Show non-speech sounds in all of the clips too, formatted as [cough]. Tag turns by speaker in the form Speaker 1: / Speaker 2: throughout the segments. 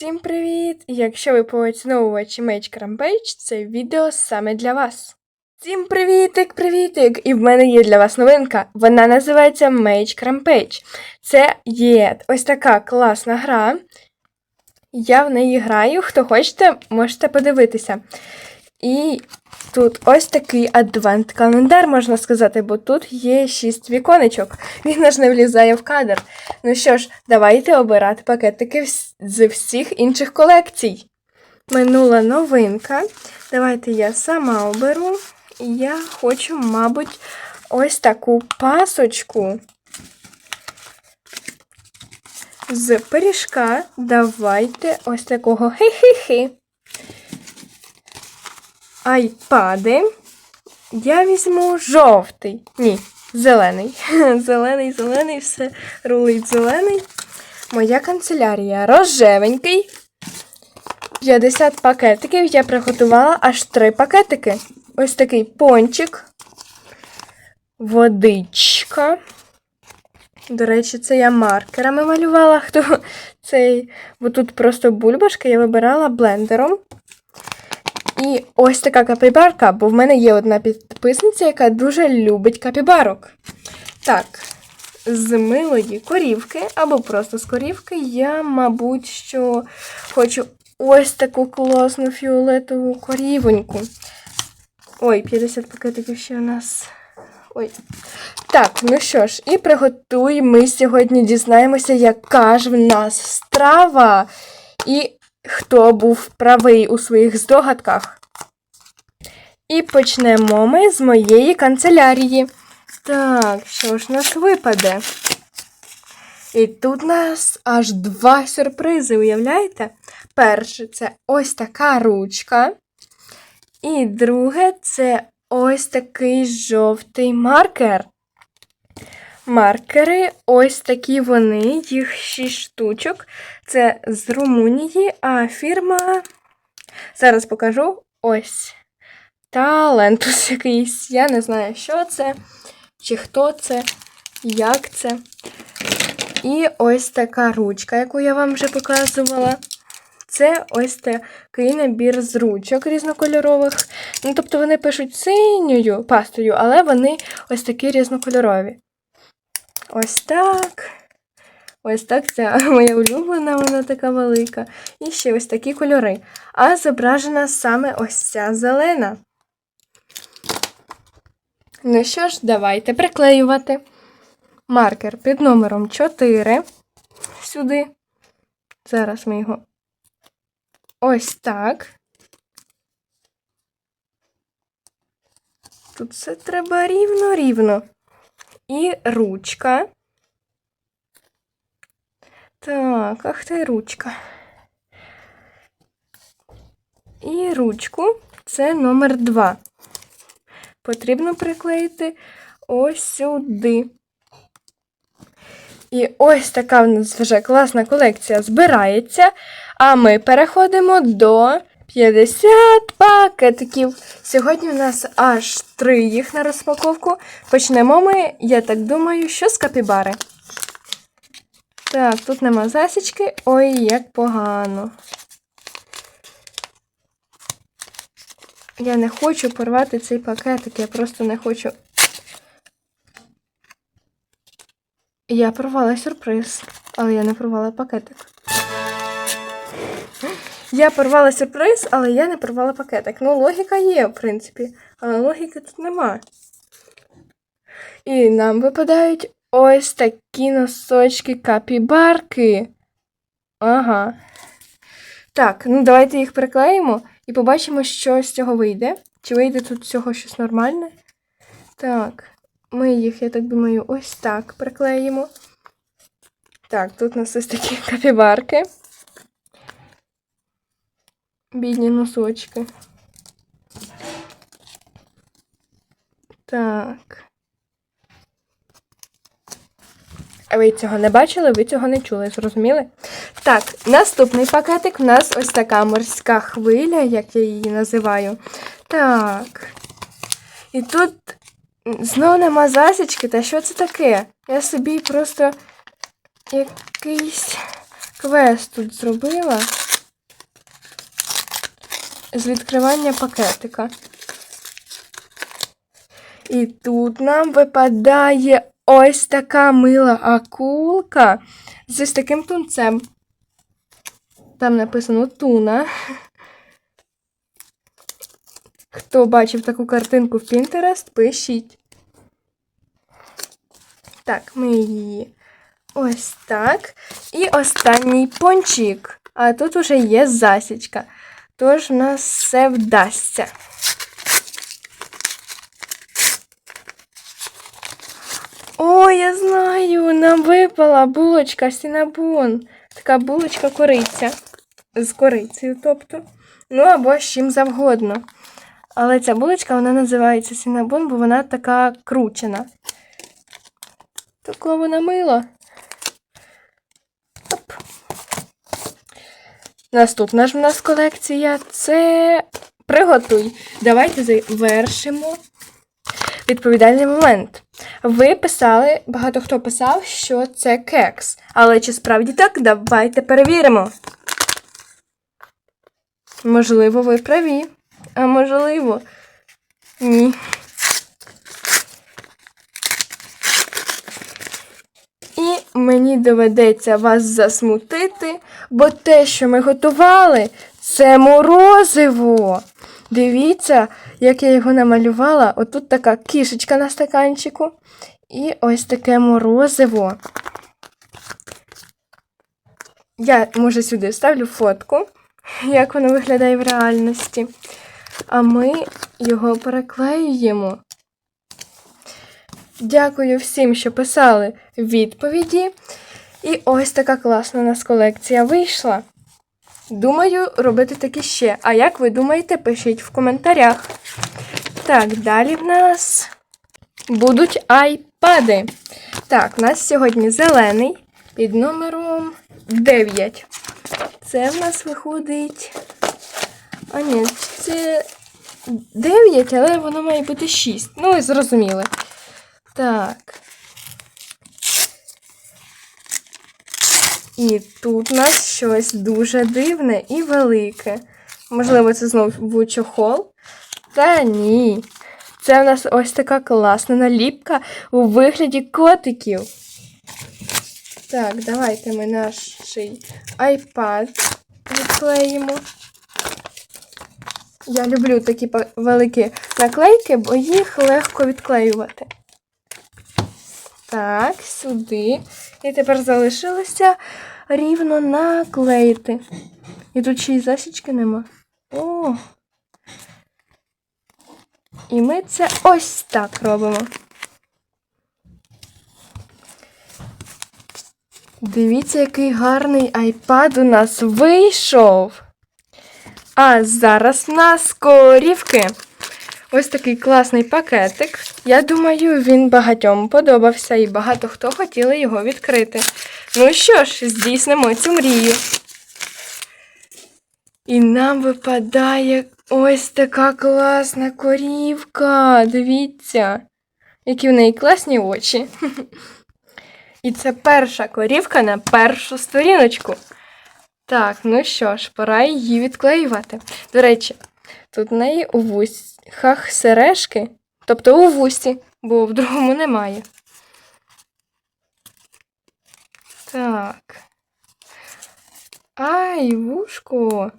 Speaker 1: Всім привіт! Якщо ви поціновувачі Mage Rampage, це відео саме для вас. Всім привітик, привітик! І в мене є для вас новинка. Вона називається Mage Rampage. Це є ось така класна гра. Я в неї граю. Хто хочете, можете подивитися. І тут ось такий адвент-календар, можна сказати, бо тут є 6 віконечок. Він аж не влізає в кадр. Ну що ж, давайте обирати пакетики з всіх інших колекцій. Минула новинка. Давайте я сама оберу. Я хочу, мабуть, ось таку пасочку. З пиріжка давайте ось такого хи-хи-хи. Айпади. Я візьму жовтий. Ні, зелений. [laughs] Зелений, зелений, все рулить зелений. Моя канцелярія рожевенький. 50 пакетиків. Я приготувала аж 3 пакетики. Ось такий пончик. Водичка. До речі, це я маркерами малювала. Хто цей. Бо тут просто бульбашка, я вибирала блендером. І ось така капібарка, бо в мене є одна підписниця, яка дуже любить капібарок. Так, з милої корівки, або просто з корівки, я, мабуть, що хочу ось таку класну фіолетову корівоньку. Ой, 50 пакетиків ще у нас. Ой. Так, ну що ж, і приготуй. Ми сьогодні дізнаємося, яка ж в нас страва. І хто був правий у своїх здогадках. І почнемо ми з моєї канцелярії. Так, що ж нас випаде? І тут у нас аж два сюрпризи, уявляєте? Перше, це ось така ручка. І друге, це ось такий жовтий маркер. Маркери, ось такі вони, їх 6 штучок. Це з Румунії, а фірма. Зараз покажу ось. Талентус якийсь. Я не знаю, що це, чи хто це, як це. І ось така ручка, яку я вам вже показувала. Це ось такий набір з ручок різнокольорових. Ну, тобто вони пишуть синьою пастою, але вони ось такі різнокольорові. Ось так. Ось так це [laughs] моя улюблена, вона така велика. І ще ось такі кольори. А зображена саме ось ця зелена. Ну що ж, давайте приклеювати. Маркер під номером 4. Сюди. Зараз ми його ось так. Тут все треба рівно-рівно. І ручка. Так, ах ти ручка. І ручку це номер 2. Потрібно приклеїти ось сюди. І ось така в нас вже класна колекція збирається. А ми переходимо до 50 пакетиків. Сьогодні у нас аж три їх на розпаковку. Почнемо ми, я так думаю, що з капібари. Так, тут нема засічки. Ой, як погано. Я не хочу порвати цей пакетик, я просто не хочу. Я порвала сюрприз, але я не порвала пакетик. Я порвала сюрприз, але я не порвала пакетик. Ну, логіка є, в принципі, але логіки тут нема. І нам випадають ось такі носочки капібарки. Ага. Так, ну давайте їх приклеїмо і побачимо, що з цього вийде. Чи вийде тут з цього щось нормальне? Так, ми їх, я так думаю, ось так приклеїмо. Так, тут у нас ось такі капібарки. Бідні носочки. Так. А ви цього не бачили, ви цього не чули, зрозуміли? Так, наступний пакетик у нас ось така морська хвиля, як я її називаю. Так. І тут знову нема засічки, та що це таке? Я собі просто якийсь квест тут зробила. З відкривання пакетика. І тут нам випадає ось така мила акулка з ось таким тунцем. Там написано туна. Хто бачив таку картинку в Pinterest, пишіть. Так, ми її ось так. І останній пончик. А тут уже є засічка. Тож в нас все вдасться. О, я знаю, нам випала булочка сінабон. Така булочка кориця. З корицею, тобто. Ну або з чим завгодно. Але ця булочка вона називається сінабон, бо вона така кручена. Така вона мила. Наступна ж в нас колекція це приготуй. Давайте завершимо відповідальний момент. Ви писали, багато хто писав, що це кекс. Але чи справді так? Давайте перевіримо. Можливо, ви праві. А можливо, ні. І мені доведеться вас засмутити, бо те, що ми готували, це морозиво. Дивіться, як я його намалювала. Отут така кішечка на стаканчику. І ось таке морозиво. Я, може, сюди вставлю фотку, як воно виглядає в реальності. А ми його переклеюємо. Дякую всім, що писали відповіді. І ось така класна у нас колекція вийшла. Думаю, робити такі ще. А як ви думаєте, пишіть в коментарях. Так, далі в нас будуть айпади. Так, у нас сьогодні зелений під номером 9. Це в нас виходить. А ні, це 9, але воно має бути 6. Ну, ви зрозуміли. Так. І тут у нас щось дуже дивне і велике. Можливо, це знову чохол. Та ні. Це в нас ось така класна наліпка у вигляді котиків. Так, давайте ми наш iPad відклеїмо. Я люблю такі великі наклейки, бо їх легко відклеювати. Так, сюди. І тепер залишилося рівно наклеїти. І тут ще й засічки нема. О! І ми це ось так робимо. Дивіться, який гарний айпад у нас вийшов. А зараз в нас корівки. Ось такий класний пакетик. Я думаю, він багатьом подобався і багато хто хотіли його відкрити. Ну що ж, здійснимо цю мрію. І нам випадає ось така класна корівка. Дивіться, які в неї класні очі. [laughs] І це перша корівка на першу сторіночку. Так, ну що ж, пора її відклеювати. До речі, тут в неї у вусах сережки, тобто у вусі, бо в другому немає. Так. Ай, вушко.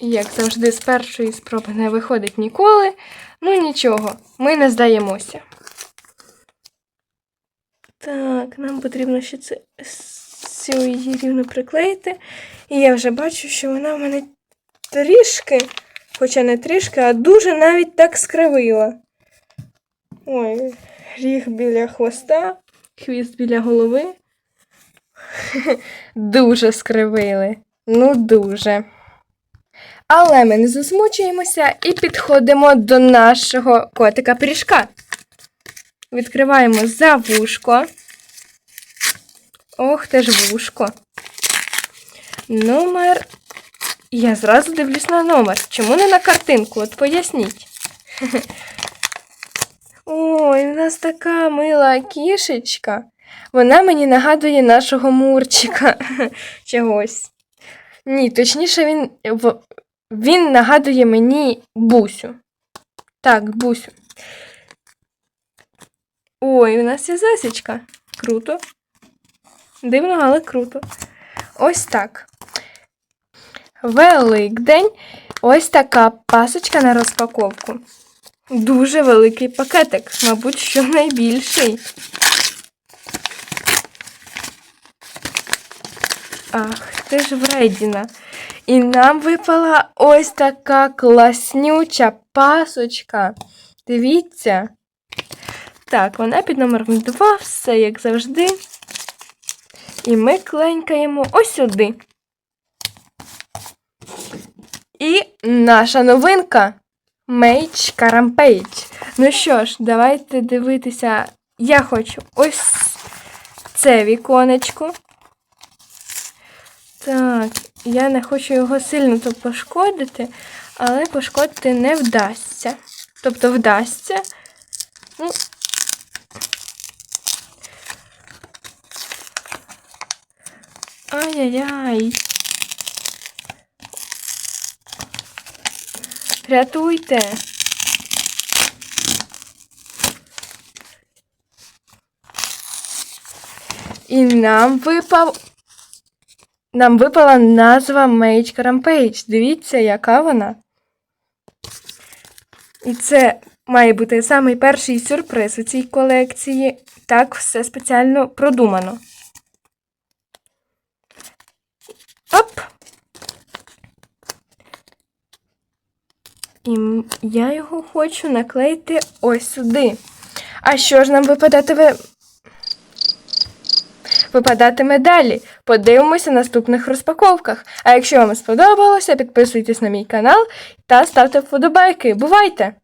Speaker 1: Як завжди, з першої спроби не виходить ніколи. Ну нічого, ми не здаємося. Так, нам потрібно ще це цю її рівно приклеїти. І я вже бачу, що вона в мене трішки, хоча не трішки, а дуже навіть так скривила. Ой, ріг біля хвоста, хвіст біля голови. [laughs] Дуже скривили. Ну, дуже. Але ми не засмучуємося і підходимо до нашого котика пиріжка. Відкриваємо за вушко. Ох, те ж вушко. Номер. Я зразу дивлюсь на номер. Чому не на картинку? От поясніть. [laughs] Ой, у нас така мила кішечка. Вона мені нагадує нашого Мурчика [laughs] чогось. Ні, точніше, він, він нагадує мені бусю. Так, бусю. Ой, у нас є засічка. Круто. Дивно, але круто. Ось так. Великдень. Ось така пасочка на розпаковку. Дуже великий пакетик, мабуть, що найбільший. Ах, ти ж вредіна. І нам випала ось така класнюча пасочка. Дивіться. Так, вона під номером 2, все як завжди. І ми кленькаємо ось сюди. І наша новинка Мейдж Карампейдж. Ну що ж, давайте дивитися. Я хочу ось це віконечко. Так, я не хочу його сильно тут пошкодити, але пошкодити не вдасться. Тобто вдасться. Ну, Ай-яй-яй. Рятуйте. І нам випав. Нам випала назва Mage Rampage. Дивіться, яка вона. І це має бути самий перший сюрприз у цій колекції. Так все спеціально продумано. І я його хочу наклеїти ось сюди. А що ж нам випадатиме? Випадатиме далі. Подивимося в наступних розпаковках. А якщо вам сподобалося, підписуйтесь на мій канал та ставте вподобайки. Бувайте!